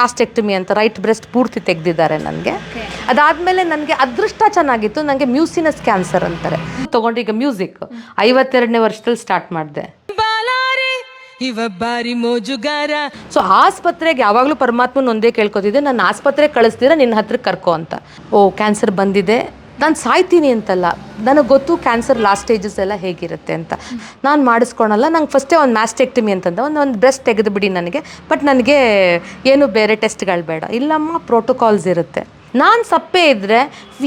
ಮಾಸ್ಟೆಕ್ಟಮಿ ಅಂತ right breast ಪೂರ್ತಿ ತೆಗೆದಿದ್ದಾರೆ ನನಗೆ. ಅದಾದಮೇಲೆ ನನಗೆ ಅದೃಷ್ಟ ಚೆನ್ನಾಗಿತ್ತು ನನಗೆ ಮ್ಯೂಸಿನಸ್ ಕ್ಯಾನ್ಸರ್ ಅಂತಾರೆ. ತಗೊಂಡು ಈಗ ಮ್ಯೂಸಿಕ್ ಐವತ್ತೆರಡನೇ ವರ್ಷದಲ್ಲಿ ಸ್ಟಾರ್ಟ್ ಮಾಡಿದೆ. ಬಾಲಾರೆ ಇವ ಬಾರಿ ಮೋಜುಗಾರ. ಸೊ ಆಸ್ಪತ್ರೆಗೆ ಯಾವಾಗಲೂ ಪರಮಾತ್ಮನ ಒಂದೇ ಕೇಳ್ಕೊತಿದ್ದೆ ನನ್ನ ಆಸ್ಪತ್ರೆಗೆ ಕಳಿಸ್ತೀರಾ ನಿನ್ನ ಹತ್ರಕ್ಕೆ ಕರ್ಕೋ ಅಂತ. ಓ ಕ್ಯಾನ್ಸರ್ ಬಂದಿದೆ ನಾನು ಸಾಯ್ತೀನಿ ಅಂತಲ್ಲ, ನನಗೆ ಗೊತ್ತು ಕ್ಯಾನ್ಸರ್ ಲಾಸ್ಟ್ ಸ್ಟೇಜಸ್ ಎಲ್ಲ ಹೇಗಿರುತ್ತೆ ಅಂತ. ನಾನು ಮಾಡಿಸ್ಕೊಳಲ್ಲ, ನಂಗೆ ಫಸ್ಟೇ ಒಂದು ಮ್ಯಾಸ್ಟೆಕ್ಟಮಿ ಅಂತಂದ, ಒಂದು ಒಂದು ಬ್ರೆಸ್ಟ್ ತೆಗೆದುಬಿಡಿ ನನಗೆ. ಬಟ್ ನನಗೆ ಏನು ಬೇರೆ ಟೆಸ್ಟ್ಗಳು ಬೇಡ. ಇಲ್ಲಮ್ಮ ಪ್ರೋಟೋಕಾಲ್ಸ್ ಇರುತ್ತೆ. ನಾನು ಸಪ್ಪೆ ಇದ್ದರೆ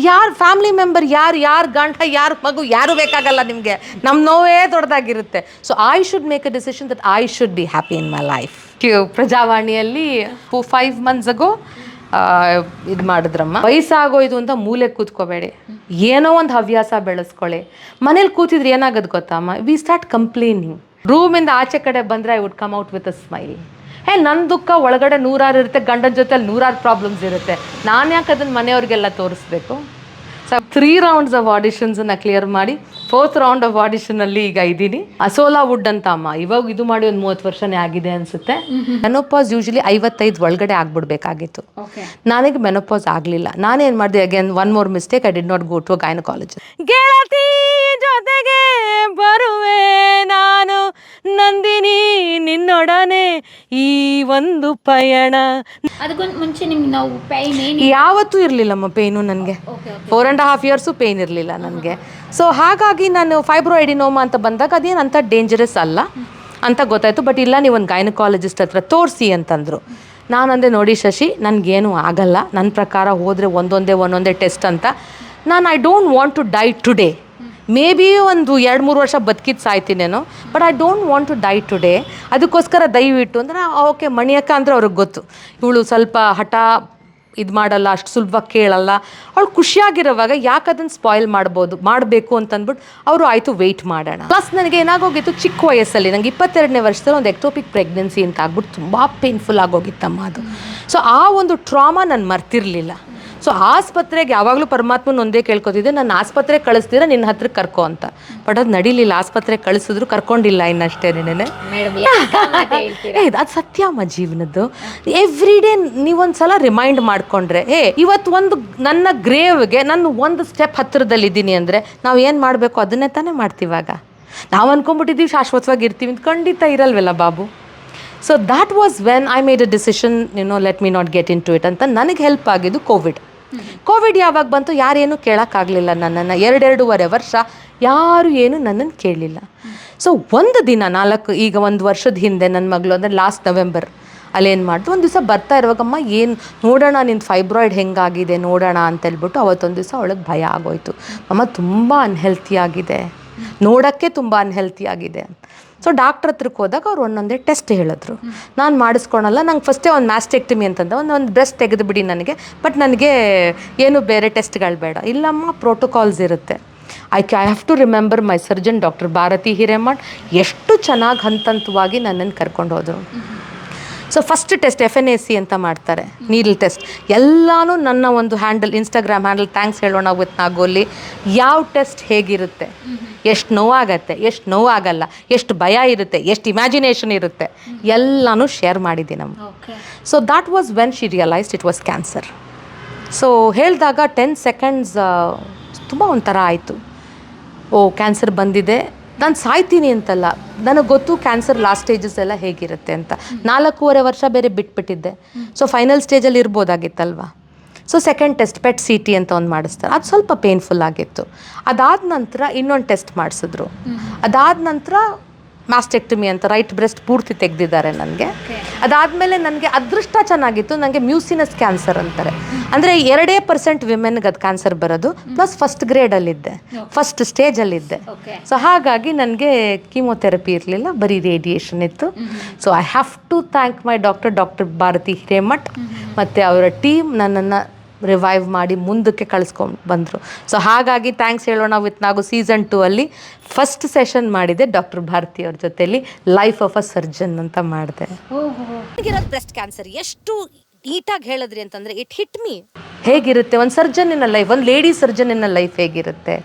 ಯಾರು ಫ್ಯಾಮಿಲಿ ಮೆಂಬರ್ ಯಾರು ಯಾರು ಗಂಡ, ಯಾರು ಮಗು, ಯಾರು ಬೇಕಾಗಲ್ಲ ನಿಮಗೆ. ನಮ್ಮ ನೋವೇ ದೊಡ್ಡದಾಗಿರುತ್ತೆ. So I should make a decision that I should be happy in my life ಪ್ರಜಾವಾಣಿಯಲ್ಲಿ five months ago ಇದು ಮಾಡಿದ್ರಮ್ಮ. ವಯಸ್ಸಾಗೋಯ್ತು ಅಂತ ಮೂಲೆ ಕೂತ್ಕೋಬೇಡಿ. ಏನೋ ಒಂದು ಹವ್ಯಾಸ ಬೆಳೆಸ್ಕೊಳ್ಳಿ. ಮನೇಲಿ ಕೂತಿದ್ರೆ ಏನಾಗೋದು ಗೊತ್ತಮ್ಮ? ವಿ ಸ್ಟಾರ್ಟ್ ಕಂಪ್ಲೇನಿಂಗ್ ರೂಮಿಂದ ಆಚೆ ಕಡೆ ಬಂದರೆ I would come out with a smile ಹೇ ನನ್ನ ದುಃಖ ಒಳಗಡೆ ನೂರಾರು ಇರುತ್ತೆ, ಗಂಡನ ಜೊತೆಲಿ ನೂರಾರು ಪ್ರಾಬ್ಲಮ್ಸ್ ಇರುತ್ತೆ. ನಾನು ಯಾಕೆ ಅದನ್ನು ಮನೆಯವ್ರಿಗೆಲ್ಲ ತೋರಿಸ್ಬೇಕು? ಸೊ ತ್ರೀ ರೌಂಡ್ಸ್ ಆಫ್ ಆಡಿಷನ್ಸನ್ನು ಕ್ಲಿಯರ್ ಮಾಡಿ ಫೋರ್ತ್ ರೌಂಡ್ ಆಫ್ ಆಡಿಷನಲ್ಲಿ ಈಗ ಇದ್ದೀನಿ. ಅಸೋಲಾ ವುಡ್ ಅಂತ ಅಮ್ಮ. ಇವಾಗ ಇದು ಮಾಡಿ ಒಂದು ಮೂವತ್ತು ವರ್ಷನೇ ಆಗಿದೆ ಅನ್ಸುತ್ತೆ. ಮೆನೋಪಾಸ್ ಯೂಶಲಿ ಐವತ್ತೈದು ಒಳಗಡೆ ಆಗ್ಬಿಡ್ಬೇಕಾಗಿತ್ತು. ನನಗೆ ಮೆನೋಪಾಸ್ ಆಗಲಿಲ್ಲ. ನಾನೇನು ಮಾಡಿದೆ? Again one more mistake I did not go to gynaecology ಗೆಳತಿ ಜೊತೆಗೆ ಬರುವೆ ನಾನು. ನಂದಿನಿ ನಿನ್ನೊಡನೆ ಈ ಒಂದು ಪಯಣ. ಅದಕ್ಕೊಂದು ಮುಂಚೆ ನಿಮ್ಗೆ ನಾವು ಪೈನ್ ಯಾವತ್ತೂ ಇರಲಿಲ್ಲಮ್ಮ ಪೇನು ನನಗೆ. Four and half years pain ಇರಲಿಲ್ಲ ನನಗೆ. ಸೊ ಹಾಗಾಗಿ ನಾನು ಫೈಬ್ರೋ ಎಡಿನೋಮಾ ಅಂತ ಬಂದಾಗ ಅದೇನು ಅಂಥ ಡೇಂಜರಸ್ ಅಲ್ಲ ಅಂತ ಗೊತ್ತಾಯಿತು. ಬಟ್ ಇಲ್ಲ ನೀವು ಒಂದು ಗೈನಕಾಲಜಿಸ್ಟ್ ಹತ್ರ ತೋರಿಸಿ ಅಂತಂದರು. ನಾನಂದೆ ನೋಡಿ ಶಶಿ, ನನಗೇನು ಆಗಲ್ಲ. ನನ್ನ ಪ್ರಕಾರ ಹೋದರೆ ಒಂದೊಂದೇ ಒಂದೊಂದೇ ಟೆಸ್ಟ್ ಅಂತ. ನಾನು I don't want to die today may be ಒಂದು ಎರಡು, ಮೂರು ವರ್ಷ ಬದುಕಿದ್ದು ಸಾಯ್ತೀನೇನೋ. But I don't want to die today ಅದಕ್ಕೋಸ್ಕರ ದಯವಿಟ್ಟು ಅಂದರೆ ಓಕೆ ಮಣಿಯಕ್ಕ ಅಂದರೆ ಅವ್ರಿಗೆ ಗೊತ್ತು. ಇವಳು ಸ್ವಲ್ಪ ಹಠ ಇದು ಮಾಡಲ್ಲ, ಅಷ್ಟು ಸುಲಭವಾಗಿ ಕೇಳಲ್ಲ. ಅವಳು ಖುಷಿಯಾಗಿರೋವಾಗ ಯಾಕೆ ಅದನ್ನು ಸ್ಪಾಯ್ಲ್ ಮಾಡ್ಬೋದು, ಮಾಡಬೇಕು ಅಂತಂದ್ಬಿಟ್ಟು ಅವರು ಆಯಿತು ವೆಯ್ಟ್ ಮಾಡೋಣ. ಪ್ಲಸ್ ನನಗೆ ಏನಾಗೋಗಿತ್ತು, ಚಿಕ್ಕ ವಯಸ್ಸಲ್ಲಿ ನನಗೆ ಇಪ್ಪತ್ತೆರಡನೇ ವರ್ಷದಲ್ಲಿ ಒಂದು ಎಕ್ಟೋಪಿಕ್ ಪ್ರೆಗ್ನೆನ್ಸಿ ಅಂತ ಆಗ್ಬಿಟ್ಟು ತುಂಬ ಪೇನ್ಫುಲ್ ಆಗೋಗಿತ್ತಮ್ಮ ಅದು. ಸೊ ಆ ಒಂದು ಟ್ರಾಮಾ ನಾನು ಮರ್ತಿರಲಿಲ್ಲ. ಸೊ ಆಸ್ಪತ್ರೆಗೆ ಯಾವಾಗಲೂ ಪರಮಾತ್ಮನ ಒಂದೇ ಕೇಳ್ಕೊತಿದ್ದೆ ನಾನು ಆಸ್ಪತ್ರೆಗೆ ಕಳಿಸ್ತೀರ ನಿನ್ನ ಹತ್ರಕ್ಕೆ ಕರ್ಕೊ ಅಂತ. ಬಟ್ ಅದು ನಡೀಲಿಲ್ಲ ಆಸ್ಪತ್ರೆಗೆ ಕಳಿಸಿದ್ರು ಕರ್ಕೊಂಡಿಲ್ಲ ಇನ್ನಷ್ಟೇ ನಿನ್ನೆ ಏ ಅದು ಸತ್ಯ ಅಮ್ಮ ಜೀವನದ್ದು. ಎವ್ರಿ ಡೇ ನೀವೊಂದ್ಸಲ ರಿಮೈಂಡ್ ಮಾಡಿಕೊಂಡ್ರೆ ಏ ಇವತ್ತು ಒಂದು ನನ್ನ ಗ್ರೇವ್ಗೆ ನಾನು ಒಂದು ಸ್ಟೆಪ್ ಹತ್ತಿರದಲ್ಲಿದ್ದೀನಿ ಅಂದರೆ ನಾವು ಏನು ಮಾಡಬೇಕು? ಅದನ್ನೇ ತಾನೇ ಮಾಡ್ತೀವಾಗ ನಾವು ಅನ್ಕೊಂಡ್ಬಿಟ್ಟಿದ್ದೀವಿ ಶಾಶ್ವತವಾಗಿ ಇರ್ತೀವಿ ಅಂತ. ಖಂಡಿತ ಇರಲ್ವಲ್ಲ Babu. So that was when I made a decision you know let me not get into it ಅಂತ ನನಗೆ ಹೆಲ್ಪ್ ಆಗಿದ್ದು ಕೋವಿಡ್ ಕೋವಿಡ್ ಯಾವಾಗ ಬಂತು ಯಾರೇನು ಕೇಳೋಕ್ಕಾಗಲಿಲ್ಲ ನನ್ನನ್ನು. ಎರಡೆರಡೂವರೆ ವರ್ಷ ಯಾರು ಏನು ನನ್ನನ್ನು ಕೇಳಲಿಲ್ಲ. ಸೊ ಒಂದು ದಿನ, ನಾಲ್ಕು, ಈಗ ಒಂದು ವರ್ಷದ ಹಿಂದೆ ನನ್ನ ಮಗಳು ಅಂದರೆ ಲಾಸ್ಟ್ ನವೆಂಬರ್ ಅಲ್ಲೇನು ಮಾಡ್ತು? ಒಂದು ದಿವಸ ಬರ್ತಾ ಇರುವಾಗಮ್ಮ ಏನು ನೋಡೋಣ ನಿನ್ನ ಫೈಬ್ರಾಯ್ಡ್ ಹೆಂಗಾಗಿದೆ ನೋಡೋಣ ಅಂತೇಳ್ಬಿಟ್ಟು ಅವತ್ತೊಂದು ದಿವಸ ಅವಳಿಗೆ ಭಯ ಆಗೋಯ್ತು. ಅಮ್ಮ ತುಂಬ ಅನ್ಹೆಲ್ತಿಯಾಗಿದೆ ನೋಡೋಕ್ಕೆ ತುಂಬ ಅನ್ಹೆಲ್ತಿ ಆಗಿದೆ ಸೊ ಡಾಕ್ಟ್ರ್ ಹತ್ರಕ್ಕೆ ಹೋದಾಗ ಅವ್ರು ಒಂದೊಂದೇ ಟೆಸ್ಟ್ ಹೇಳಿದ್ರು. ನಾನು ಮಾಡಿಸ್ಕೊಳಲ್ಲ, ನಂಗೆ ಫಸ್ಟೇ ಒಂದು ಮ್ಯಾಸ್ಟೆಕ್ಟಮಿ ಅಂತಂದ, ಒಂದು ಒಂದು ಬ್ರೆಸ್ಟ್ ತೆಗೆದುಬಿಡಿ ನನಗೆ ಬಟ್ ನನಗೆ ಏನು ಬೇರೆ ಟೆಸ್ಟ್ಗಳು ಬೇಡ. ಇಲ್ಲಮ್ಮ ಪ್ರೋಟೋಕಾಲ್ಸ್ ಇರುತ್ತೆ. ಐ ಕ್ಯಾ have to remember my surgeon doctor Bharati Hiremath, ಎಷ್ಟು ಚೆನ್ನಾಗಿ ಹಂತಂತವಾಗಿ ನನ್ನನ್ನು ಕರ್ಕೊಂಡು ಹೋದರು. So first test F N A C ಅಂತ ಮಾಡ್ತಾರೆ. ನೀಡಲ್ ಟೆಸ್ಟ್ ಎಲ್ಲನೂ ನನ್ನ ಒಂದು ಹ್ಯಾಂಡಲ್ ಇನ್ಸ್ಟಾಗ್ರಾಮ್ ಹ್ಯಾಂಡಲ್ ಥ್ಯಾಂಕ್ಸ್ ಹೇಳೋಣ ವಿತ್ ನಾಗೋಲಿ ಯಾವ ಟೆಸ್ಟ್ ಹೇಗಿರುತ್ತೆ? ಎಷ್ಟು ನೋವಾಗತ್ತೆ? ಎಷ್ಟು ನೋವಾಗಲ್ಲ? ಎಷ್ಟು ಭಯ ಇರುತ್ತೆ? ಎಷ್ಟು ಇಮ್ಯಾಜಿನೇಷನ್ ಇರುತ್ತೆ? ಎಲ್ಲನೂ ಶೇರ್ ಮಾಡಿದ್ದೆ ನಮ್ಮ so that was when she realised it was cancer so ಹೇಳಿದಾಗ ಟೆನ್ ಸೆಕೆಂಡ್ಸ್ ತುಂಬ ಒಂಥರ ಆಯಿತು. ಓ ಕ್ಯಾನ್ಸರ್ ಬಂದಿದೆ. ನಾನು ಸಾಯ್ತೀನಿ ಅಂತಲ್ಲ. ನನಗೆ ಗೊತ್ತು ಕ್ಯಾನ್ಸರ್ ಲಾಸ್ಟ್ ಸ್ಟೇಜಸ್ ಎಲ್ಲ ಹೇಗಿರುತ್ತೆ ಅಂತ. ನಾಲ್ಕೂವರೆ ವರ್ಷ ಬೇರೆ ಬಿಟ್ಬಿಟ್ಟಿದ್ದೆ. ಸೊ ಫೈನಲ್ ಸ್ಟೇಜಲ್ಲಿ ಇರ್ಬೋದಾಗಿತ್ತಲ್ವಾ? So second test PET C T ಅಂತ ಒಂದು ಮಾಡಿಸ್ತಾರೆ. ಅದು ಸ್ವಲ್ಪ ಪೇನ್ಫುಲ್ ಆಗಿತ್ತು. ಅದಾದ ನಂತರ ಇನ್ನೊಂದು ಟೆಸ್ಟ್ ಮಾಡಿಸಿದ್ರು. ಅದಾದ ನಂತರ ಮಾಸ್ಟೆಕ್ಟಮಿ ಅಂತ ರೈಟ್ ಬ್ರೆಸ್ಟ್ ಪೂರ್ತಿ ತೆಗೆದಿದ್ದಾರೆ ನನಗೆ. ಅದಾದಮೇಲೆ ನನಗೆ ಅದೃಷ್ಟ ಚೆನ್ನಾಗಿತ್ತು ನನಗೆ ಮ್ಯೂಸಿನಸ್ ಕ್ಯಾನ್ಸರ್ ಅಂತಾರೆ. ಅಂದರೆ ಎರಡೇ ಪರ್ಸೆಂಟ್ ವಿಮೆನ್ಗೆ ಅದು ಕ್ಯಾನ್ಸರ್ ಬರೋದು ಪ್ಲಸ್ ಫಸ್ಟ್ ಗ್ರೇಡಲ್ಲಿದ್ದೆ ಫಸ್ಟ್ ಸ್ಟೇಜಲ್ಲಿದ್ದೆ. ಸೊ ಹಾಗಾಗಿ ನನಗೆ ಕೀಮೊಥೆರಪಿ ಇರಲಿಲ್ಲ ಬರೀ ರೇಡಿಯೇಷನ್ ಇತ್ತು. So I have to thank my doctor doctor Bharati Hiremath ಮತ್ತು ಅವರ ಟೀಮ್ ನನ್ನನ್ನು ರಿವೈವ್ ಮಾಡಿ ಮುಂದಕ್ಕೆ ಕಳಿಸ್ಕೊಂಡು ಬಂದರು. ಸೊ ಹಾಗಾಗಿ ಥ್ಯಾಂಕ್ಸ್ ಹೇಳೋಣ ವಿತ್ ನಾವು ಸೀಸನ್ ಟೂ ಅಲ್ಲಿ ಫಸ್ಟ್ ಸೆಷನ್ ಮಾಡಿದೆ ಡಾಕ್ಟರ್ ಭಾರತಿ ಅವ್ರ ಜೊತೆಲಿ ಲೈಫ್ ಆಫ್ ಅ ಸರ್ಜನ್ ಅಂತ ಮಾಡಿದೆ. ಬ್ರೆಸ್ಟ್ ಕ್ಯಾನ್ಸರ್ ಎಷ್ಟು ನೀಟಾಗಿ ಹೇಳಿದ್ರಿ ಅಂತಂದ್ರೆ ಇಟ್ ಹಿಟ್ ಮೀ ಹೇಗಿರುತ್ತೆ? ಒಂದು ಸರ್ಜನಿನ ಲೈಫ್ ಒಂದು ಲೇಡಿ ಸರ್ಜನಿನ ಲೈಫ್ ಹೇಗಿರುತ್ತೆ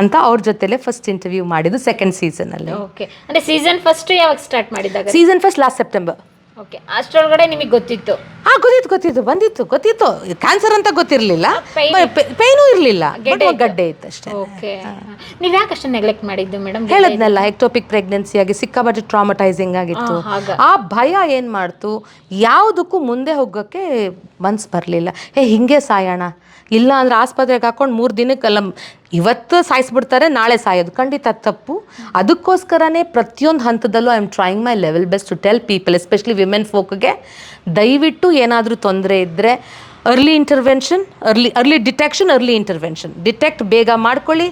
ಅಂತ ಅವ್ರ ಜೊತೆಲೆ ಫಸ್ಟ್ ಇಂಟರ್ವ್ಯೂ ಮಾಡಿದ್ದು ಸೆಕೆಂಡ್ ಸೀಸನಲ್ಲಿ ಓಕೆ ಅಂದ್ರೆ ಸೀಸನ್ ಫಸ್ಟ್ ಯಾವಾಗ ಸ್ಟಾರ್ಟ್ ಮಾಡಿದಾಗ season first last September okay ಅಷ್ಟರೊಳಗಡೆ ನಿಮಗೆ ಗೊತ್ತಿತ್ತು. ಹಾ ಗೊತ್ತಿತ್ತು ಗೊತ್ತಿತ್ತು ಬಂದಿತ್ತು ಗೊತ್ತಿತ್ತು. ಕ್ಯಾನ್ಸರ್ ಅಂತ ಗೊತ್ತಿರಲಿಲ್ಲ. pain ಪೇನು ಇರಲಿಲ್ಲ ಗಡ್ಡೆ ಇತ್ತು. ಅಷ್ಟೇ. ಓಕೆ ನೀವು ಯಾಕೆ ಅಷ್ಟು ನೆಗ್ಲೆಕ್ಟ್ ಮಾಡಿದ್ದು ಮೇಡಮ್? ಹೇಳದ್ನಲ್ಲ ಹೆಕ್ಟೋಪಿಕ್ ಪ್ರೆಗ್ನೆನ್ಸಿ ಆಗಿ ಸಿಕ್ಕಾಪಟ್ಟೆ ಟ್ರಾಮಟೈಸಿಂಗ್ ಆಗಿತ್ತು. ಆ ಭಯ ಏನ್ ಮಾಡ್ತು? ಯಾವುದಕ್ಕೂ ಮುಂದೆ ಹೋಗೋಕ್ಕೆ ಮನ್ಸು ಬರಲಿಲ್ಲ. ಹೇ ಹಿಂಗೆ ಸಾಯೋಣ. ಇಲ್ಲ ಅಂದ್ರೆ ಆಸ್ಪತ್ರೆಗೆ ಹಾಕೊಂಡು ಮೂರು ದಿನಕ್ಕೆ ಅಲ್ಲ ಇವತ್ತು ಸಾಯಿಸ್ಬಿಡ್ತಾರೆ, ನಾಳೆ ಸಾಯೋದು. ಖಂಡಿತ ತಪ್ಪು. ಅದಕ್ಕೋಸ್ಕರನೇ ಪ್ರತಿಯೊಂದು ಹಂತದಲ್ಲೂ I am trying my level best to tell people especially women ಫೋಕ್ಗೆ ದಯವಿಟ್ಟು ಏನಾದರೂ ತೊಂದರೆ ಇದ್ದರೆ early intervention early early detection early intervention detect ಬೇಗ ಮಾಡ್ಕೊಳ್ಳಿ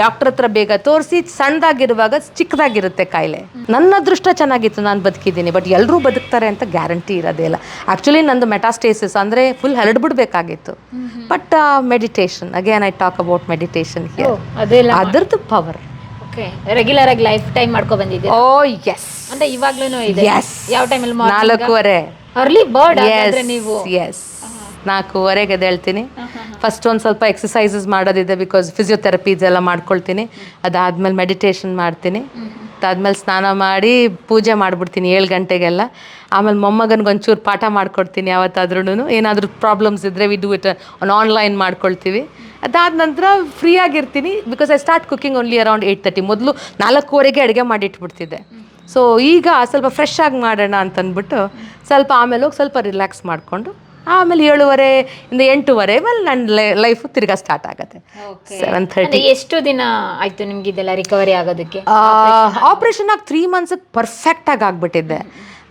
ಡಾಕ್ಟರ್ ಹತ್ರ ಬೇಗ ತೋರಿಸಿ ಸಣ್ಣದಾಗಿರುವಾಗ ಚಿಕ್ಕದಾಗಿರುತ್ತೆ ಕಾಯಿಲೆ. ನನ್ನ ಅದೃಷ್ಟ ಚೆನ್ನಾಗಿತ್ತು ನಾನು ಬದುಕಿದ್ದೀನಿ ಬಟ್ ಎಲ್ಲರೂ ಬದುಕ್ತಾರೆ ಅಂತ ಗ್ಯಾರಂಟಿ ಇರೋದೇ ಇಲ್ಲ. ಆ್ಯಕ್ಚುಲಿ ನಂದು ಮೆಟಾಸ್ಟೇಸಿಸ್ ಅಂದರೆ full ಹರಡ್ಬಿಡ್ಬೇಕಾಗಿತ್ತು. But meditation again I talk about meditation ಅದರದ್ದು ಪವರ್ ರೆಗ್ಯುಲರ್ ಆಗಿ ಲೈಫ್ ಟೈಮ್ ಮಾಡ್ಕೊ ಬಂದಿದ್ದೆ ಓ ಎಸ್ ಅಂದ್ರೆ ಇವಾಗ್ಲೂ ಇದೆ. ಎಸ್ ಯಾವ ಟೈಮಲ್ಲಿ ನಾಲ್ಕೂವರೆ. ಅರ್ಲಿ ಬರ್ಡ್ ನೀವು? ಎಸ್ ನಾಲ್ಕೂವರೆಗೆ ಎದ್ದೇಳ್ತೀನಿ. ಫಸ್ಟ್ ಒಂದು ಸ್ವಲ್ಪ ಎಕ್ಸಸೈಸಸ್ ಮಾಡೋದಿದೆ ಬಿಕಾಸ್ ಫಿಸಿಯೋಥೆರಪೀಸ್ ಎಲ್ಲ ಮಾಡ್ಕೊಳ್ತೀನಿ. ಅದಾದ್ಮೇಲೆ ಮೆಡಿಟೇಷನ್ ಮಾಡ್ತೀನಿ. ಅದಾದ್ಮೇಲೆ ಸ್ನಾನ ಮಾಡಿ ಪೂಜೆ ಮಾಡಿಬಿಡ್ತೀನಿ ಏಳು ಗಂಟೆಗೆಲ್ಲ. ಆಮೇಲೆ ಮೊಮ್ಮಗನಿಗೆ ಒಂಚೂರು ಪಾಠ ಮಾಡ್ಕೊಡ್ತೀನಿ ಯಾವತ್ತಾದ್ರೂ ಏನಾದರೂ ಪ್ರಾಬ್ಲಮ್ಸ್ ಇದ್ದರೆ we do it on online ಮಾಡ್ಕೊಳ್ತೀವಿ. ಅದಾದ ನಂತರ free ಆಗಿರ್ತೀನಿ because I start cooking only around eight thirty ಮೊದಲು ನಾಲ್ಕೂವರೆಗೆ ಅಡುಗೆ ಮಾಡಿಟ್ಬಿಡ್ತಿದ್ದೆ. ಸೊ ಈಗ ಸ್ವಲ್ಪ ಫ್ರೆಶ್ ಆಗಿ ಮಾಡೋಣ ಅಂತಂದ್ಬಿಟ್ಟು ಸ್ವಲ್ಪ ಆಮೇಲೆ ಹೋಗಿ ಸ್ವಲ್ಪ ರಿಲ್ಯಾಕ್ಸ್ ಮಾಡಿಕೊಂಡು ಆಮೇಲೆ ಏಳುವರೆ ಇಂದ ಎಂಟೂವರೆ ಮೇಲೆ ನನ್ನ ಲೈಫ್ ತಿರ್ಗಾ ಸ್ಟಾರ್ಟ್ ಆಗುತ್ತೆ. ಸೆವೆನ್ ತರ್ಟಿ ಎಷ್ಟು ದಿನ ಆಯ್ತು ನಿಮ್ಗೆ ಇದೆಲ್ಲ ರಿಕವರಿ ಆಗೋದಕ್ಕೆ? ಆಪ್ರೇಷನ್ ಆಗಿ ತ್ರೀ ಮಂತ್ಸ್ ಪರ್ಫೆಕ್ಟ್ ಆಗಿ ಆಗ್ಬಿಟ್ಟಿದ್ದೆ.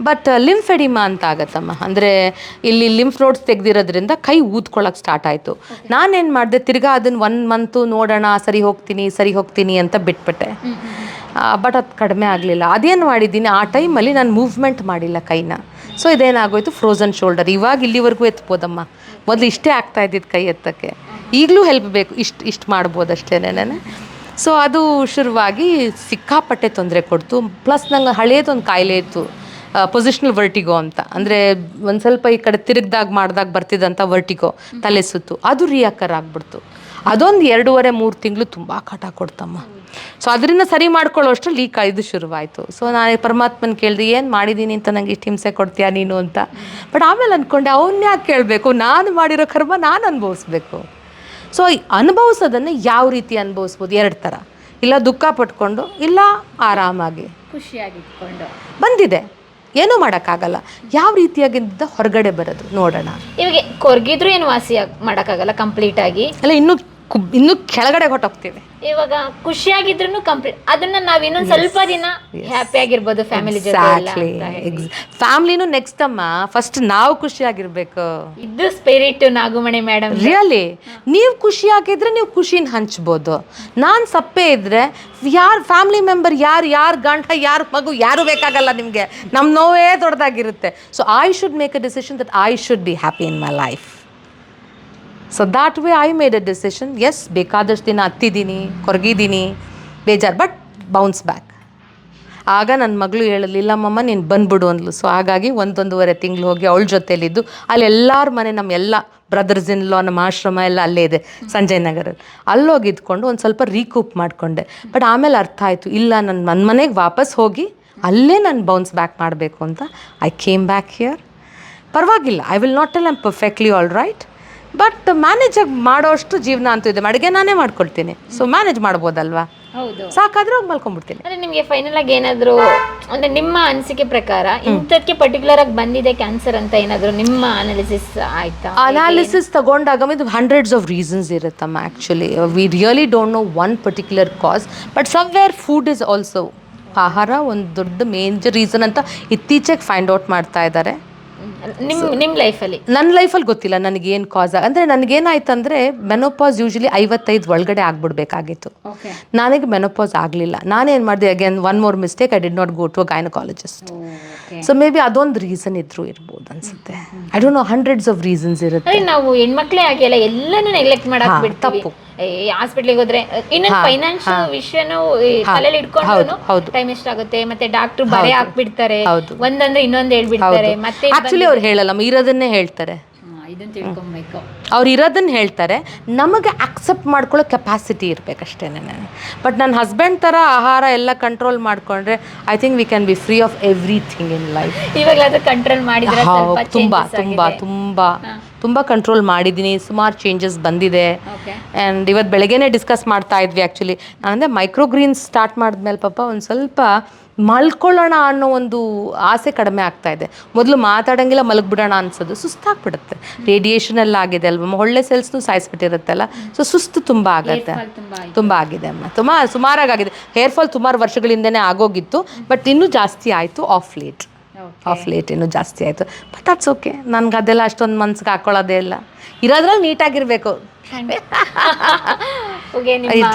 ಬಟ್ ಲಿಂಫ್ ಎಡಿಮಾ ಅಂತ ಆಗತ್ತಮ್ಮ. ಅಂದರೆ ಇಲ್ಲಿ ಲಿಂಫ್ ನೋಡ್ಸ್ ತೆಗ್ದಿರೋದ್ರಿಂದ ಕೈ ಊದ್ಕೊಳ್ಳೋಕೆ ಸ್ಟಾರ್ಟ್ ಆಯಿತು. ನಾನೇನು ಮಾಡಿದೆ ತಿರ್ಗಾ ಅದನ್ನು ಒನ್ ಮಂತು ನೋಡೋಣ ಸರಿ ಹೋಗ್ತೀನಿ ಸರಿ ಹೋಗ್ತೀನಿ ಅಂತ ಬಿಟ್ಬಿಟ್ಟೆ. ಬಟ್ ಅದು ಕಡಿಮೆ ಆಗಲಿಲ್ಲ. ಅದೇನು ಮಾಡಿದ್ದೀನಿ ಆ ಟೈಮಲ್ಲಿ ನಾನು ಮೂವ್ಮೆಂಟ್ ಮಾಡಿಲ್ಲ ಕೈನ. ಸೊ ಇದೇನಾಗೋಯ್ತು? ಫ್ರೋಝನ್ ಶೋಲ್ಡರ್ ಇವಾಗ ಇಲ್ಲಿವರೆಗೂ ಎತ್ಬೋದಮ್ಮ. ಮೊದಲು ಇಷ್ಟೇ ಆಗ್ತಾ ಇದ್ದಿದ್ದು ಕೈ ಎತ್ತಕ್ಕೆ. ಈಗಲೂ ಹೆಲ್ಪ್ ಬೇಕು. ಇಷ್ಟು ಇಷ್ಟು ಮಾಡ್ಬೋದು ಅಷ್ಟೇ ನಾನು. ಸೊ ಅದು ಶುರುವಾಗಿ ಸಿಕ್ಕಾಪಟ್ಟೆ ತೊಂದರೆ ಕೊಡ್ತು. ಪ್ಲಸ್ ನಂಗೆ ಹಳೇದೊಂದು ಕಾಯಿಲೆ ಇತ್ತು. ಪೊಸಿಷನಲ್ ವರ್ಟಿಗೋ ಅಂತ. ಅಂದರೆ ಒಂದು ಸ್ವಲ್ಪ ಈ ಕಡೆ ತಿರುಗ್ದಾಗ ಮಾಡಿದಾಗ ಬರ್ತಿದ್ದಂಥ ವರ್ಟಿಗೋ ತಲೆ ಸುತ್ತು. ಅದು ರಿಯಾಕರ್ ಆಗ್ಬಿಡ್ತು. ಅದೊಂದು ಎರಡೂವರೆ ಮೂರು ತಿಂಗಳು ತುಂಬ ಕಾಟ ಕೊಡ್ತಮ್ಮ. ಸೊ ಅದರಿಂದ ಸರಿ ಮಾಡ್ಕೊಳ್ಳೋ ಅಷ್ಟರಲ್ಲಿ ಲೀಕ್ ಕಾಯ್ದು ಶುರುವಾಯಿತು. ಸೊ ನಾನು ಪರಮಾತ್ಮನ ಕೇಳಿದೆ ಏನು ಮಾಡಿದ್ದೀನಿ ಅಂತ ನಂಗೆ ಇಷ್ಟು ಹಿಂಸೆ ಕೊಡ್ತೀಯಾ ನೀನು ಅಂತ? ಬಟ್ ಆಮೇಲೆ ಅಂದ್ಕೊಂಡೆ ಅವನ್ನ ಯಾಕೆ ಕೇಳಬೇಕು? ನಾನು ಮಾಡಿರೋ ಕರ್ಮ ನಾನು ಅನುಭವಿಸ್ಬೇಕು. ಸೊ ಅನುಭವಿಸೋದನ್ನು ಯಾವ ರೀತಿ ಅನುಭವಿಸ್ಬೋದು? ಎರಡು ಥರ ಇಲ್ಲ ದುಃಖ ಪಟ್ಕೊಂಡು ಇಲ್ಲ ಆರಾಮಾಗಿ. ಖುಷಿಯಾಗಿಟ್ಕೊಂಡು ಬಂದಿದೆ. ಏನೂ ಮಾಡೋಕ್ಕಾಗಲ್ಲ. ಯಾವ ರೀತಿಯಾಗಿದ್ದ ಹೊರಗಡೆ ಬರೋದು? ನೋಡೋಣ. ಇವಾಗ ಕೊರಗಿದ್ರು ಏನು ವಾಸಿ ಮಾಡೋಕ್ಕಾಗಲ್ಲ ಕಂಪ್ಲೀಟಾಗಿ ಅಲ್ಲ ಇನ್ನೂ ಕು ಇನ್ನೂ ಕೆಳಗಡೆ ಹೊಟ್ಟೋಗ್ತೀವಿ ಇವಾಗ ಖುಷಿಯಾಗಿದ್ರು ಕಂಪ್ಲೀಟ್. ಅದನ್ನ ನಾವ್ ಇನ್ನೊಂದ್ ಸ್ವಲ್ಪ ದಿನ ಹ್ಯಾಪಿ ಆಗಿರ್ಬೋದು ಫ್ಯಾಮಿಲಿ ಜೊತೆ ಎಲ್ಲ ಎಕ್ಸಾಕ್ಟ್ಲಿ. ಫ್ಯಾಮ್ಲಿನೂ ನೆಕ್ಸ್ಟ್ ಅಮ್ಮ ಫಸ್ಟ್ ನಾವು ಖುಷಿಯಾಗಿರ್ಬೇಕು. ಇದು ಸ್ಪಿರಿಟ್ ನಾಗುಮಣಿ ಮೇಡಮ್ ರಿಯಲಿ ನೀವು ಖುಷಿಯಾಗಿದ್ರೆ ನೀವು ಖುಷಿನ ಹಂಚ್ಬೋದು. ನಾನು ಸಪ್ಪೆ ಇದ್ರೆ ಯಾರು ಫ್ಯಾಮಿಲಿ ಮೆಂಬರ್ ಯಾರು ಯಾರು ಗಂಡ ಯಾರು ಮಗು ಯಾರು ಬೇಕಾಗಲ್ಲ ನಿಮಗೆ. ನಮ್ಮ ನೋವೇ ದೊಡ್ಡದಾಗಿರುತ್ತೆ. So I should make a decision that I should be happy in my life so that way I made a decision yes ಬೇಕಾದಷ್ಟು ದಿನ ಹತ್ತಿದ್ದೀನಿ ಕೊರಗಿದ್ದೀನಿ, ಬೇಜಾರು ಬಟ್ ಬೌನ್ಸ್ ಬ್ಯಾಕ್ ಆಗ ನನ್ನ ಮಗಳು ಹೇಳಲಿಲ್ಲಮ್ಮಮ್ಮ ನೀನು ಬಂದ್ಬಿಡು ಅಂದ್ಲು. ಸೊ ಹಾಗಾಗಿ ಒಂದೊಂದೂವರೆ ತಿಂಗಳು ಹೋಗಿ ಅವಳ ಜೊತೆಯಲ್ಲಿದ್ದು ಅಲ್ಲಿ ಎಲ್ಲರ ಮನೆ ನಮ್ಮ ಎಲ್ಲ ಬ್ರದರ್ಸ್ ಇನ್ ಲಾ ನಮ್ಮ ಆಶ್ರಮ ಎಲ್ಲ ಅಲ್ಲೇ ಇದೆ, ಸಂಜಯ್ ನಗರಲ್ಲಿ ಅಲ್ಲೋಗಿ ಇದ್ಕೊಂಡು ಒಂದು ಸ್ವಲ್ಪ ರೀಕೂಪ್ ಮಾಡಿಕೊಂಡೆ. ಬಟ್ ಆಮೇಲೆ ಅರ್ಥ ಆಯಿತು, ಇಲ್ಲ ನನ್ನ ನನ್ನ ಮನೆಗೆ ವಾಪಸ್ ಹೋಗಿ ಅಲ್ಲೇ ನಾನು ಬೌನ್ಸ್ ಬ್ಯಾಕ್ ಮಾಡಬೇಕು ಅಂತ. ಐ ಕೇಮ್ ಬ್ಯಾಕ್ ಹಿಯರ್ ಪರವಾಗಿಲ್ಲ I will not tell I'm perfectly all right but manage ಮಾಡೋ ಮಾಡೋಷ್ಟು ಜೀವನ ಅಂತೂ ಇದೆ. ಅಡುಗೆ ನಾನೇ ಮಾಡ್ಕೊಳ್ತೀನಿ. ಸೊ ಮ್ಯಾನೇಜ್ ಮಾಡ್ಬೋದಲ್ವಾ? ಹೌದು. ಸಾಕಾದ್ರೆ ಹೋಗಿ ಮಲ್ಕೊಂಡ್ಬಿಡ್ತೀನಿ. ಅಂದ್ರೆ ನಿಮಗೆ ಫೈನಲ್ ಆಗಿ ಏನಾದ್ರು ಅಂದ್ರೆ ನಿಮ್ಮ ಅನಿಸಿಕೆ ಪ್ರಕಾರ ಇಂಥದ್ಕೆ ಪರ್ಟಿಕ್ಯುಲರ್ ಆಗಿ ಬಂದಿದೆ ಕ್ಯಾನ್ಸರ್ ಅಂತ ಏನಾದ್ರು ನಿಮ್ಮ ಅನಾಲಿಸಿಸ್ ಆಯ್ತಾ? ಅನಾಲಿಸಿಸ್ ತಗೊಂಡಾಗ ಇದು hundreds of reasons ಇರುತ್ತಮ್ಮ actually we really don't know one particular cause but somewhere food is also ಆಹಾರ ಒಂದು ದೊಡ್ಡ ಮೇಜರ್ ರೀಸನ್ ಅಂತ ಇತ್ತೀಚೆಗೆ ಫೈಂಡ್ ಔಟ್ ಮಾಡ್ತಾ ಇದ್ದಾರೆ ನಿಮ್ ನಿಮ್ಮ ಲೈಫಲ್ಲಿ ನನ್ನ ಲೈಫಲ್ಲಿ ಗೊತ್ತಿಲ್ಲ ನನಗೇನು ಕಾಸ್ ಅಂದರೆ ನನಗೇನಾಯ್ತು ಅಂದರೆ ಮೆನೋಪಾಸ್ ಯೂಶಲಿ ಐವತ್ತೈದು ಒಳಗಡೆ ಆಗ್ಬಿಡ್ಬೇಕಾಗಿತ್ತು. ನನಗೆ ಮೆನೋಪಾಸ್ ಆಗಲಿಲ್ಲ. ನಾನೇನು ಮಾಡಿದೆ again one more mistake I did not go to a gynaecologist so may be ಅದೊಂದು ರೀಸನ್ ಇದ್ರು ಇರ್ಬೋದು ಅನ್ಸುತ್ತೆ. I don't know hundreds of reasons ಇರುತ್ತೆ. ನಾವು ಹೆಣ್ಮಕ್ಳೇ ಆಗಿಲ್ಲ ಎಲ್ಲನೂ ನೆಗ್ಲೆಕ್ಟ್ ಮಾಡಿ ತಪ್ಪು. ಹಾಸ್ಪಿಟ್ಲಿಗೆ ಹೋದ್ರೆ ಇನ್ನೊಂದು ಫೈನಾನ್ಷಿಯಲ್ ವಿಷಯನೂ ತಲೆಯಲ್ಲಿ ಇಟ್ಕೊಂಡು ಟೈಮ್ ಎಷ್ಟ್ ಟೈಮ್ ಎಷ್ಟಾಗುತ್ತೆ ಮತ್ತೆ ಡಾಕ್ಟರ್ ಬರೆ ಹಾಕ್ಬಿಡ್ತಾರೆ. ಒಂದಂದ್ರೆ ಇನ್ನೊಂದ್ ಹೇಳ್ಬಿಡ್ತಾರೆ ಮತ್ತೆ ಆಕ್ಚುಲಿ ಅವ್ರು ಹೇಳಲ್ಲ ಇರೋದನ್ನೇ ಹೇಳ್ತಾರೆ. ಅವ್ರು ಇರೋದನ್ನ ಹೇಳ್ತಾರೆ ನಮಗೆ ಅಕ್ಸೆಪ್ಟ್ ಮಾಡ್ಕೊಳ್ಳೋ ಕೆಪಾಸಿಟಿ ಇರಬೇಕಷ್ಟೇ ಬಟ್ ನನ್ನ ಹಸ್ಬೆಂಡ್ ಥರ ಆಹಾರ ಎಲ್ಲ ಕಂಟ್ರೋಲ್ ಮಾಡಿಕೊಂಡ್ರೆ I think we can be free of everything in life ಇವಾಗ ಕಂಟ್ರೋಲ್ ಮಾಡಿದ್ರೆ ತುಂಬಾ ತುಂಬ ತುಂಬ. ತುಂಬ ಕಂಟ್ರೋಲ್ ಮಾಡಿದ್ದೀನಿ ಸುಮಾರು ಚೇಂಜಸ್ ಬಂದಿದೆ. ಆ್ಯಂಡ್ ಇವತ್ತು ಬೆಳಗ್ಗೆನೇ ಡಿಸ್ಕಸ್ ಮಾಡ್ತಾ ಇದ್ವಿ ಆ್ಯಕ್ಚುಲಿ ನಾನಂದರೆ ಮೈಕ್ರೋಗ್ರೀನ್ಸ್ ಸ್ಟಾರ್ಟ್ ಮಾಡಿದ್ಮೇಲೆ ಪಾಪ ಒಂದು ಸ್ವಲ್ಪ ಮಲ್ಕೊಳ್ಳೋಣ ಅನ್ನೋ ಒಂದು ಆಸೆ ಕಡಿಮೆ ಆಗ್ತಾ ಇದೆ. ಮೊದಲು ಮಾತಾಡೋಂಗಿಲ್ಲ ಮಲಗಿಬಿಡೋಣ ಅನ್ಸೋದು. ಸುಸ್ತಾಗ್ಬಿಡುತ್ತೆ. ರೇಡಿಯೇಷನ್ ಎಲ್ಲ ಆಗಿದೆ ಅಲ್ವಾ? ಒಳ್ಳೆ ಸೆಲ್ಸ್ನು ಸಾಯಿಸ್ಬಿಟ್ಟಿರುತ್ತಲ್ಲ? ಸೊ ಸುಸ್ತು ತುಂಬ ಆಗುತ್ತೆ. ತುಂಬಾ ಆಗಿದೆ ಅಮ್ಮ. ತುಂಬ ಆಗಿದೆ. ಹೇರ್ ಫಾಲ್ ಸುಮಾರು ವರ್ಷಗಳಿಂದನೇ ಆಗೋಗಿತ್ತು. ಬಟ್ ಇನ್ನೂ ಜಾಸ್ತಿ ಆಯಿತು ಆಫ್ ಲೇಟ್ ಆಫ್ ಲೇಟ್ ಏನು ಜಾಸ್ತಿ ಆಯಿತು. ಬಟ್ ಅಟ್ಸ್ ಓಕೆ ನನಗೆ ಅದೆಲ್ಲ ಅಷ್ಟೊಂದು ಮನ್ಸಿಗೆ ಹಾಕೊಳ್ಳೋದೇ ಇಲ್ಲ. ಇರೋದ್ರಲ್ಲಿ ನೀಟಾಗಿರಬೇಕು.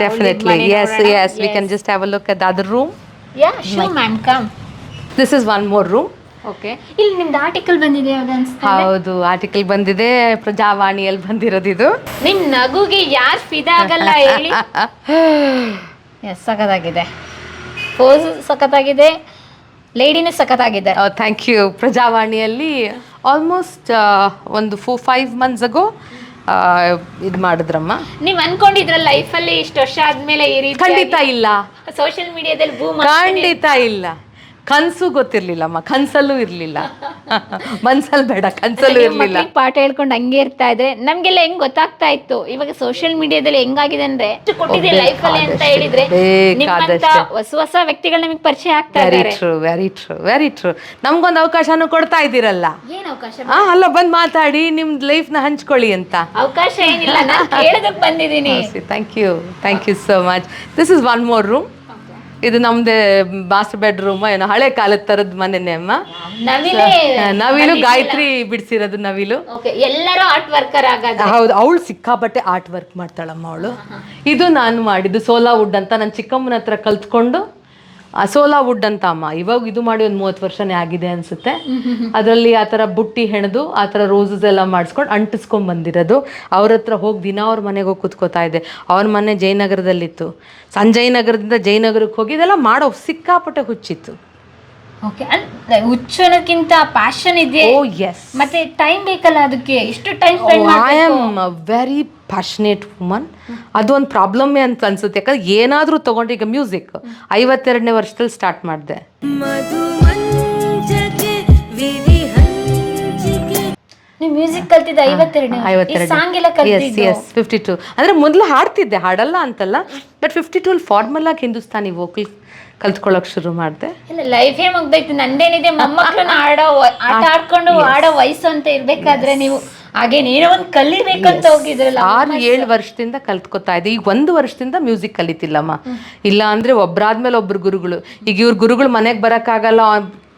Definitely yes? Yes we can just have a look at other room ma'am, come. This is one more room okay ಇಲ್ಲಿ ನಿಮ್ದು ಆರ್ಟಿಕಲ್ ಬಂದಿದೆ ಹೌದು ಆರ್ಟಿಕಲ್ ಬಂದಿದೆ. ಪ್ರಜಾವಾಣಿಯಲ್ಲಿ ಬಂದಿರೋದು ಇದು. ನಿಮ್ ನಗುಗೆ ಯಾರು ಫಿದಾ ಆಗಲ್ಲ ಹೇಳಿ. ಎಸ್ ಸಖತ್ತಾಗಿದೆ. ಪೋಸ್ ಸಖತ್ತಾಗಿದೆ. ಲೇಡಿನೂ ಸಖತ್ತಾಗಿದೆ. ಥ್ಯಾಂಕ್ ಯು ಪ್ರಜಾವಾಣಿಯಲ್ಲಿ ಆಲ್ಮೋಸ್ಟ್ ಒಂದು ಫೋರ್ ಫೈವ್ ಮಂತ್ಸ್ ಅಗೋ ಇದು ಮಾಡಿದ್ರಮ್ಮ. ನೀವು ಅನ್ಕೊಂಡಿದ್ರ ಲೈಫಲ್ಲಿ ಇಷ್ಟು ವರ್ಷ ಆದ್ಮೇಲೆ ಈ ರೀತಿ ಖಂಡಿತ ಇಲ್ಲ. ಸೋಷಿಯಲ್ ಮೀಡಿಯಾದಲ್ಲಿ ಖಂಡಿತ ಇಲ್ಲ. ಕನ್ಸು ಗೊತ್ತಿರ್ಲಿಲ್ಲಮ್ಮ ಕನ್ಸಲ್ಲೂ ಇರ್ಲಿಲ್ಲ. ಮನ್ಸಲ್ಲಿ ಬೇಡ ಕನ್ಸಲ್ಲೂ ಇರ್ಲಿಲ್ಲ. ಪಾಠ ಹೇಳ್ಕೊಂಡು ಹಂಗೆ ಇರ್ತಾ ಇದ್ರೆ ನಮ್ಗೆಲ್ಲ ಹೆಂಗ್ ಗೊತ್ತಾಗ್ತಾ ಇತ್ತು ಇವಾಗ ಸೋಷಿಯಲ್ ಮೀಡಿಯಾದಲ್ಲಿ ಹೆಂಗಾಗಿದೆ ಅಂದ್ರೆ ಇಷ್ಟು ಕೊಟ್ಟಿದೆ ಲೈಫ್ ಅಲ್ಲಿ ಅಂತ ಹೇಳಿದ್ರೆ ನಿಮ್ಮಂತ ಹೊಸ ಹೊಸ ವ್ಯಕ್ತಿಗಳು ನಮಗೆ ಪರಿಚಯ ಆಗ್ತಾ ವೆರಿ ಇದ್ದಾರೆ. True very true very true ನಮ್ಗೊಂದು ಅವಕಾಶನೂ ಕೊಡ್ತಾ ಇದ್ದೀರಲ್ಲ? ಏನ್ ಅವಕಾಶ? ಆ ಅಲ್ಲ ಬಂದು ಮಾತಾಡಿ ನಿಮ್ ಲೈಫ್ನ ಹಂಚ್ಕೊಳ್ಳಿ ಅಂತ. ಅವಕಾಶ ಏನಿಲ್ಲ ನಾನು ಕೇಳೋದಕ್ ಬಂದಿದ್ದೀನಿ. Thank you thank you so much this is one more room ಇದು ನಮ್ದೇ ಮಾಸ್ಟರ್ ಬೆಡ್ರೂಮ್ ಏನೋ ಹಳೆ ಕಾಲದ ತರದ್ ಮನೆನೇ ಅಮ್ಮ. ನವಿಲೆ ನವಿಲು ಗಾಯತ್ರಿ ಬಿಡಿಸಿರೋದು ನವಿಲು. ಓಕೆ ಎಲ್ಲರೂ ಆರ್ಟ್ ವರ್ಕರ್ ಆಗೋದು ಹೌದು ಅವಳು ಸಿಕ್ಕಾಪಟ್ಟೆ ಆರ್ಟ್ ವರ್ಕ್ ಮಾಡ್ತಾಳಮ್ಮ ಅವಳು. ಇದು ನಾನು ಮಾಡಿದ್ದು ಸೋಲಾ ವುಡ್ ಅಂತ ನನ್ನ ಚಿಕ್ಕಮ್ಮನ ಹತ್ರ ಕಲ್ತ್ಕೊಂಡು ಆ ಸೋಲಾ ವುಡ್ ಅಂತ ಅಮ್ಮ. ಇವಾಗ ಇದು ಮಾಡಿ ಒಂದು ಮೂವತ್ತು ವರ್ಷನೇ ಆಗಿದೆ ಅನ್ಸುತ್ತೆ. ಅದರಲ್ಲಿ ಆ ಥರ ಬುಟ್ಟಿ ಹೆಣದು ಆ ಥರ ರೋಸಸ್ ಎಲ್ಲ ಮಾಡಿಸ್ಕೊಂಡು ಅಂಟಿಸ್ಕೊಂಡ್ ಬಂದಿರೋದು. ಅವ್ರ ಹತ್ರ ಹೋಗಿ ದಿನ ಅವ್ರ ಮನೆಗೆ ಹೋಗಿ ಕುತ್ಕೋತಾ ಇದೆ ಅವ್ರ ಮನೆ ಜಯನಗರದಲ್ಲಿತ್ತು. ಸಂಜಯನಗರದಿಂದ ಜಯನಗರಕ್ಕೆ ಹೋಗಿ ಇದೆಲ್ಲ ಮಾಡೋ ಸಿಕ್ಕಾಪಟ್ಟೆ ಹುಚ್ಚಿತ್ತು. ಓಕೆ ಹುಚ್ಚು ಅನ್ನೋದಕ್ಕಿಂತ ಪ್ಯಾಷನ್ ಇದೆ. ಓ ಎಸ್ ಮತ್ತೆ ಟೈಮ್ ಬೇಕಲ್ಲ ಅದಕ್ಕೆ. ಇಷ್ಟು time spend I am very passionate woman ಅದು ಒಂದು ಪ್ರಾಬ್ಲಮ್ಮೇ ಅಂತ ಅನ್ಸುತ್ತೆ. ಯಾಕಂದ್ರೆ ಏನಾದರೂ ತಗೊಂಡ್ರೆ ಈಗ ಮ್ಯೂಸಿಕ್ ಐವತ್ತೆರಡನೇ ವರ್ಷದಲ್ಲಿ ಸ್ಟಾರ್ಟ್ ಮಾಡಿದೆ. ನೀವು ಮ್ಯೂಸಿಕ್ ಕಲ್ತಿದ್ದ ಐವತ್ತೆರಡು ಐವತ್ತೆರಡು ಸಾಂಗ್ ಎಲ್ಲ ಎಸ್ ಫಿಫ್ಟಿ ಟು ಅಂದರೆ ಮೊದಲು ಹಾಡ್ತಿದ್ದೆ ಹಾಡಲ್ಲ ಅಂತಲ್ಲ. ಬಟ್ ಫಿಫ್ಟಿ ಟೂಲ್ ಫಾರ್ಮಲ್ ಆಗಿ ಹಿಂದೂಸ್ತಾನಿ ವೋಕಲ್ ಕಲ್ತ್ಕೊಳ್ಳೋಕೆ ಶುರು ಮಾಡಿದೆ. ಇಲ್ಲ ಲೈಫೇ ಮುಗ್ದೈತೆ? ನಂದೇನಿದೆ? ಮೊಮ್ಮಕ್ಕಳನ್ನ ಆಡೋ ಆಟ ಆಡ್ಕೊಂಡು ಆಡೋ ವಯಸ್ಸು ಅಂತ ಇರ್ಬೇಕಾದ್ರೆ ನೀವು ಹಾಗೆ ಏನೋ ಒಂದು ಕಲಿಬೇಕಂತ ಹೋಗಿದ್ರಲ್ಲ ಆರು ಏಳು ವರ್ಷದಿಂದ ಕಲ್ತ್ಕೊತಾ ಇದ್ದೆ ಈಗ ಒಂದು ವರ್ಷದಿಂದ ಮ್ಯೂಸಿಕ್ ಕಲಿತಿಲ್ಲಮ್ಮ. ಇಲ್ಲ ಅಂದ್ರೆ ಒಬ್ಬರಾದ್ಮೇಲೆ ಒಬ್ರು ಗುರುಗಳು. ಈಗ ಇವ್ರ ಗುರುಗಳು ಮನೆಗೆ ಬರೋಕ್ಕಾಗಲ್ಲ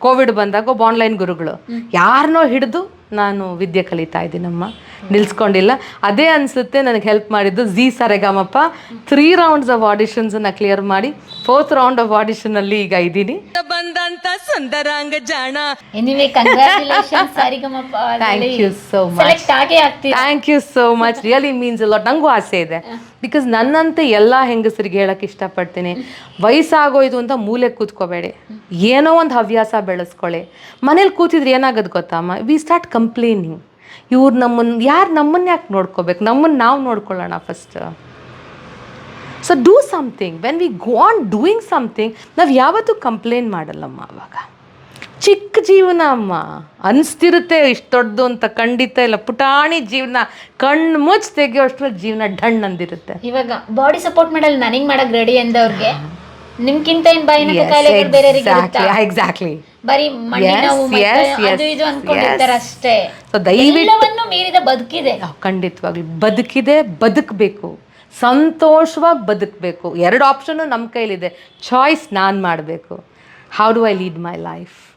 ಕೋವಿಡ್ ಬಂದಾಗ ಒಬ್ಬ ಆನ್ಲೈನ್ ಗುರುಗಳು. ಯಾರನ್ನೋ ಹಿಡಿದು ನಾನು ವಿದ್ಯೆ ಕಲಿತಾ ಇದ್ದೀನಮ್ಮ. ನಿಲ್ಸ್ಕೊಂಡಿಲ್ಲ. ಅದೇ ಅನಿಸುತ್ತೆ ನನಗೆ ಹೆಲ್ಪ್ ಮಾಡಿದ್ದು Zee Saregamapa. Three rounds of ಆಡಿಷನ್ಸನ್ನು clear ಮಾಡಿ. ಫೋರ್ತ್ ರೌಂಡ್ ಆಫ್ ಆಡಿಷನಲ್ಲಿ ಈಗ ಇದ್ದೀನಿ. ಬಂದಂತ ಸುಂದರಾಂಗ ಜಾಣ. Anyway congratulation Saregamapa thank you so much select ಆಗೇ ಆಗ್ತೀವಿ thank you so much really means lot ನಂಗೂ ಆಸೆ ಇದೆ. ಬಿಕಾಸ್ ನನ್ನಂತೆ ಎಲ್ಲ ಹೆಂಗಸರಿಗೆ ಹೇಳಕ್ಕೆ ಇಷ್ಟಪಡ್ತೀನಿ. ವಯಸ್ಸಾಗೋಯ್ತು ಅಂತ ಮೂಲೆ ಕೂತ್ಕೋಬೇಡಿ. ಏನೋ ಒಂದು ಹವ್ಯಾಸ ಬೆಳೆಸ್ಕೊಳ್ಳಿ. ಮನೇಲಿ ಕೂತಿದ್ರೆ ಏನಾಗೋದು ಗೊತ್ತಮ್ಮ? ವಿ ಸ್ಟಾರ್ಟ್ ಕಂಪ್ಲೇನಿಂಗ್ ಇವ್ರು ನಮ್ಮನ್ನು ಯಾರು ನಮ್ಮನ್ನ ಯಾಕೆ ನೋಡ್ಕೋಬೇಕು? ನಮ್ಮನ್ನು ನಾವು ನೋಡ್ಕೊಳ್ಳೋಣ first so do something when we go on doing something ನಾವು ಯಾವತ್ತೂ ಕಂಪ್ಲೇನ್ ಮಾಡಲ್ಲಮ್ಮ ಅವಾಗ. ಚಿಕ್ಕ ಜೀವನ ಅಮ್ಮ. ಅನಿಸ್ತಿರುತ್ತೆ ಇಷ್ಟು ದೊಡ್ಡದು ಅಂತ ಖಂಡಿತ ಇಲ್ಲ. ಪುಟಾಣಿ ಜೀವನ, ಕಣ್ಣು ಮುಚ್ಚಿ ತೆಗಿಯೋಷ್ಟ್ರಲ್ಲಿ ಜೀವನ ಡಣ್ ಅಂದಿರುತ್ತೆ ಇವಾಗ ಬಾಡಿ ಸಪೋರ್ಟ್ ಮಾಡಲ್ಲ ನನಗೆ ಮಾಡೋಕ್ಕೆ ರೆಡಿ ಅಂದವ್ರಿಗೆ. ನಿಮ್ಗಿಂತ ಏನ್ ಬಾಯಿನ ಕಾಯಿಲೆಗಳು ಬೇರೆ ಎಕ್ಸಾಕ್ಟ್ಲಿ ಬರೀ ಅದು ಇದು ಅನ್ಕೊಂಡಿರ್ತಾರ ಅಷ್ಟೇ ಎಲ್ಲವನ್ನೂ ಮೀರಿದ ಬದುಕಿದೆ. ಖಂಡಿತವಾಗ್ಲಿ. ಬದುಕಿದೆ ಬದುಕಬೇಕು. ಸಂತೋಷವಾಗಿ ಬದುಕಬೇಕು. ಎರಡು ಆಪ್ಷನ್ ನಮ್ಮ ಕೈಲಿದೆ. ಚಾಯ್ಸ್ ನಾನು ಮಾಡಬೇಕು. How do I lead my life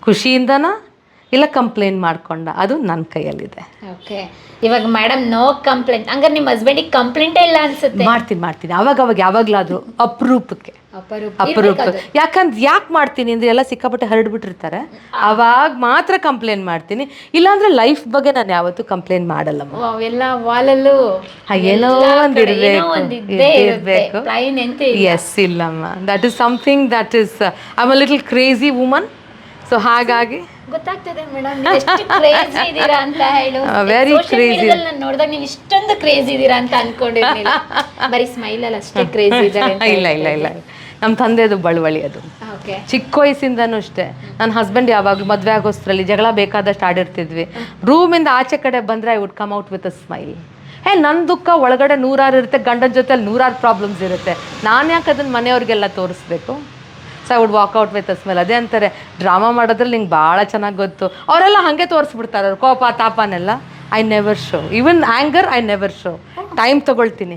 ಖುಷಿಯಿಂದನಾ? ಇಲ್ಲ ಕಂಪ್ಲೇಂಟ್ ಮಾಡ್ಕೊಂಡ ಅದು ನನ್ನ ಕೈಯಲ್ಲಿದೆ. ಓಕೆ ಇವಾಗ ಮೇಡಮ್ ನೋ ಕಂಪ್ಲೇಂಟ್ ಹಂಗಾರೆ ನಿಮ್ಮ ಹಸ್ಬೆಂಡಿಗೆ ಕಂಪ್ಲೇಂಟೇ ಇಲ್ಲ ಅನ್ಸುತ್ತೆ? ಮಾಡ್ತೀನಿ ಮಾಡ್ತೀನಿ. ಅವಾಗ ಅವಾಗ ಯಾವಾಗಲಾದರೂ ಅಪರೂಪಕ್ಕೆ. ಅಪರೂಪ. ಯಾಕಂದ್ರೆ ಯಾಕೆ ಮಾಡ್ತೀನಿ ಅಂದ್ರೆ ಎಲ್ಲ ಸಿಕ್ಕಾಪಟ್ಟೆ ಹರಡ್ಬಿಟ್ಟಿರ್ತಾರೆ. ಅವಾಗ ಮಾತ್ರ ಕಂಪ್ಲೇಂಟ್ ಮಾಡ್ತೀನಿ. ಇಲ್ಲಾಂದ್ರೆ ಲೈಫ್ ಬಗ್ಗೆ ನಾನು ಯಾವತ್ತೂ ಕಂಪ್ಲೇಂಟ್ ಮಾಡಲ್ಲಮ್ಮ. ವಾವ್, ಎಲ್ಲ ವಾಲಲ್ಲೂ ಏನೋ ಒಂದು ಇರಬೇಕು. ಎಸ್ ಇಲ್ಲಮ್ಮ. That is something that is I a little crazy woman so ಹಾಗಾಗಿ ಗೊತ್ತಾಗ್ತದೆ ಮೇಡಮ್ ಎಷ್ಟು ಕ್ರೇಜಿ ಇದ್ದೀರಾ ಅಂತ ಹೇಳು. Very very crazy. ನಾನು ನೋಡಿದಾಗ ನೀವು ಇಷ್ಟೊಂದು ಕ್ರೇಜ್ ಇದ್ದೀರಾ ಅಂತ ಅನ್ಕೊಂಡಿರ್ಲಿಲ್ಲ. ಬರೀ ಸ್ಮೈಲ್ ಅಲ್ಲಿ ಅಷ್ಟೇ ಕ್ರೇಜ್ ಇದ್ದಾರೆ ಇಲ್ಲ ಇಲ್ಲ ಇಲ್ಲ. ನಮ್ಮ ತಂದೆದು ಬಳುವಳಿ ಅದು. ಓಕೆ ಚಿಕ್ಕ ವಯಸ್ಸಿಂದನೂ ಅಷ್ಟೇ. ನನ್ನ ಹಸ್ಬೆಂಡ್ ಯಾವಾಗಲೂ ಮದುವೆ ಆಗೋಸ್ಟ್ರಲ್ಲಿ ಜಗಳ ಬೇಕಾದಷ್ಟು ಆಡಿರ್ತಿದ್ವಿ. ರೂಮಿಂದ ಆಚೆ ಕಡೆ ಬಂದರೆ I would come out with a smile ಹೇ ನನ್ನ ದುಃಖ ಒಳಗಡೆ ನೂರಾರು ಇರುತ್ತೆ ಗಂಡನ ಜೊತೆಲಿ ನೂರಾರು ಪ್ರಾಬ್ಲಮ್ಸ್ ಇರುತ್ತೆ. ನಾನು ಯಾಕೆ ಅದನ್ನು ಮನೆಯವ್ರಿಗೆಲ್ಲ ತೋರಿಸ್ಬೇಕು? So I would walk out with smell ಅದೇ ಅಂತಾರೆ ಡ್ರಾಮಾ ಮಾಡೋದ್ರಲ್ಲಿ ನಿಂಗೆ ಭಾಳ ಚೆನ್ನಾಗಿ ಗೊತ್ತು. ಅವರೆಲ್ಲ ಹಾಗೆ ತೋರಿಸ್ಬಿಡ್ತಾರೆ ಅವ್ರು ಕೋಪ ತಾಪನೆಲ್ಲ. I never show even anger I never show time ತಗೊಳ್ತೀನಿ.